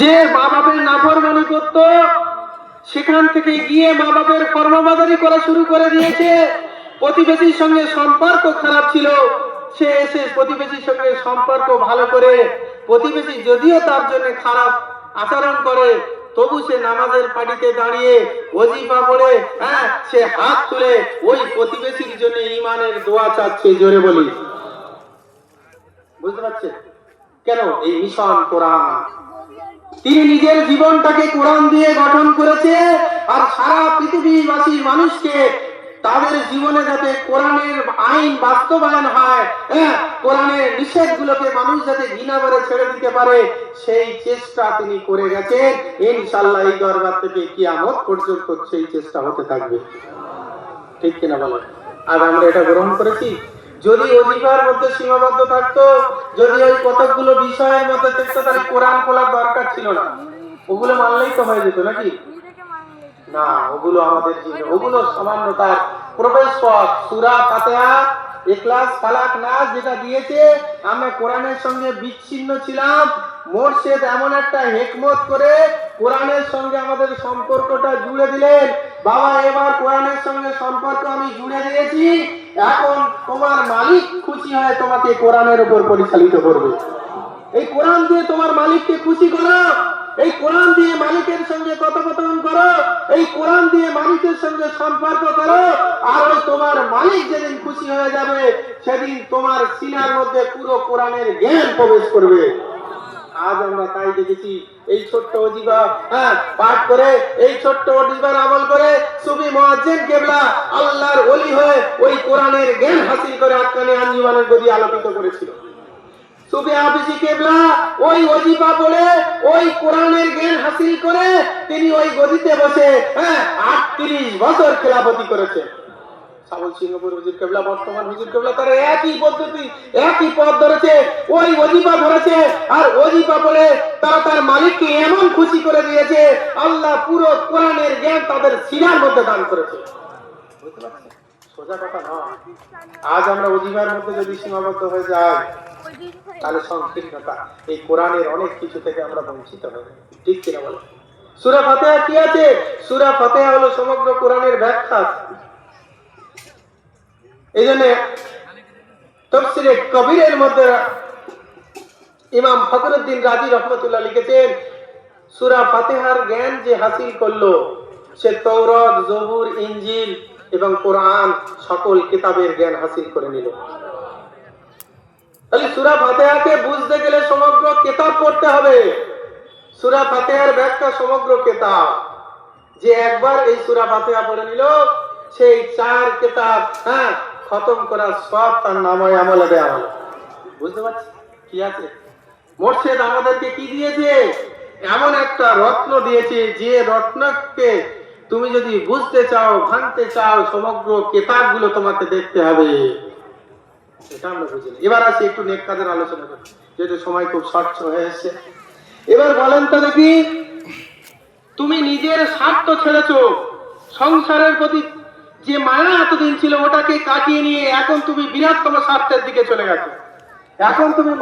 যে মা বাপের নাফরমানি করত, সেখান থেকে গিয়ে মা বাপের কর্মবাদারি করা শুরু করে দিয়েছে। প্রতিবেশীর সঙ্গে সম্পর্ক খারাপ ছিল। সে এসে প্রতিবেশীর সঙ্গে সম্পর্ক ভালো করে, প্রতিবেশী যদিও তার জন্য খারাপ আচরণ করে, তবু সে নামাজের পাটিতে দাঁড়িয়ে ওজিফা পড়ে হ্যাঁ সে হাত তুলে ওই প্রতিবেশীর জন্য ইমানের দোয়া চাচ্ছে জোরে বলি। বুঝতে পারছেন? কেন? এই মিশন কোরআন। তিনি নিজের জীবনটাকে কোরআন দিয়ে গঠন করেছে আর সারা পৃথিবীবাসীর মানুষকে তাদের জীবনে যাতে কোরআনের আইন বাস্তবায়ন হয় হ্যাঁ কোরআনের নিষেধগুলোকে মানুষ যাতে ঘৃণা করে ছেড়ে দিতে পারে, সেই চেষ্টা তিনি করে গেছেন। ইনশাল্লাহ এই দরবার থেকে কিয়ামত পর্যন্ত সেই চেষ্টা হতে থাকবে। ঠিক কিনা বলেন আর আমরা এটা গ্রহণ করেছি? যদি অধিকার মধ্যে সীমাবদ্ধ থাকতো, যদি ওই কতকগুলো বিষয়ের মধ্যে থাকতো, তাহলে কোরআন খোলার দরকার ছিল না। ওগুলো মানলেই তো হয়ে যেত নাকি? না, ওগুলো আমাদের জীবনে, ওগুলো সামান্য তার প্রবেশ পথ। সুরা ফাতেহা এখলাস ফালাক, নাস যেটা দিয়েছে, আমরা কোরআনের সঙ্গে বিচ্ছিন্ন ছিলাম। মোর্শেদ এমন একটা হেকমত করে কোরআনের সঙ্গে আমাদের সম্পর্কটা জুড়ে দিলেন। বাবা, এবার কোরআনের সঙ্গে সম্পর্ক আমি জুড়ে দিয়েছি। এখন তোমার মালিক খুশি হয় তোমাকে কোরআনের উপর পরিচালিত করবে। এই কোরআন দিয়ে তোমার মালিককে খুশি করো, এই কোরআন দিয়ে মালিকের সঙ্গে কথোপকথন করো, এই কোরআন দিয়ে মালিকের সঙ্গে সম্পর্ক করো, আর ওই তোমার মালিক যেদিন খুশি হয়ে যাবে, সেদিন তোমার সিনার মধ্যে পুরো কোরআনের জ্ঞান প্রবেশ করবে। আজ আমরা তাই দেখেছি, এই ছোট্ট অজিবা হ্যাঁ পাঠ করে, এই ছোট্ট অজিবার আমল করে সুবি মুয়াজ্জিন কেবলা আল্লাহর ওলি হয়ে ওই কোরআনের জ্ঞান হাসিল করে আটকানে আঞ্জুমানের গদি আলোকিত করেছিল। সুফি হাফিজি কেবলা ওই ওজিফা বলে ওই কোরআনের জ্ঞান হাসিল করে তিনি ওই গদিতে বসে হ্যাঁ আটত্রিশ বছর খেলাপতি করেছে সাবল সিংহপুর হুজুর কেবলা, বর্তমান হুজুর কেবলা, তারা একই পদ্ধতি, একই পথ ধরেছে, ওই ওজিফা ধরেছে, আর ওজিফা বলে তারা তার মালিককে এমন খুশি করে দিয়েছে, আল্লাহ পুরো কোরআনের জ্ঞান তাদের সিনার মধ্যে দান করেছে। আজ আমরা ওজিফার মধ্যে যদি সীমাবদ্ধ হয়ে যাই, তাহলে সংকীর্ণতা এই কোরআনের অনেক কিছু থেকে আমরা বঞ্চিত হব ঠিক কিনা বলো সুরা ফাতেহা কি আছে? সুরা ফাতেহা হলো সমগ্র কোরআনের ব্যাখ্যা। এই জন্য কবিরের মধ্যে ইমাম ফখরুদ্দিন রাজি রহমতুল্লাহ লিখেছেন, সুরা ফাতেহার জ্ঞান যে হাসিল করল, সে জবুর ইঞ্জিল এবং কোরআন সকল কিতাবের জ্ঞান হাসিল করে নিল। তাহলে সুরা ফাতেহাকে বুঝতে গেলে সমগ্র কেতাব পড়তে হবে। সুরা ফাতেহার ব্যাখ্যা সমগ্র কেতাব। যে একবার এই সুরা ফাতেহা পড়ে নিল, সেই চার কেতাব হ্যাঁ খতম করার সব তার নামে আমলে দেওয়া হলো বুঝতে পারছি? কি আছে? মোর্শেদ আমাদেরকে কি দিয়েছে? এমন একটা রত্ন দিয়েছে, যে রত্নকে তুমি যদি বুঝতে চাও, ভাঙতে চাও, সমগ্র কেতাবগুলো তোমাকে দেখতে হবে। এটা আমরা বুঝিনি এবার আসি একটু নেক আলোচনা করি যেহেতু সময় খুব স্বচ্ছ হয়ে এসছে। এবার বলেন তো দেখি, তুমি নিজের স্বার্থ ছেড়েছো, সংসারের প্রতি যে মায়া এতদিন ছিল ওটাকে কাটিয়ে নিয়ে এখন তুমি বিরাটতম স্বার্থের দিকে চলে গেছো। এখন তুমি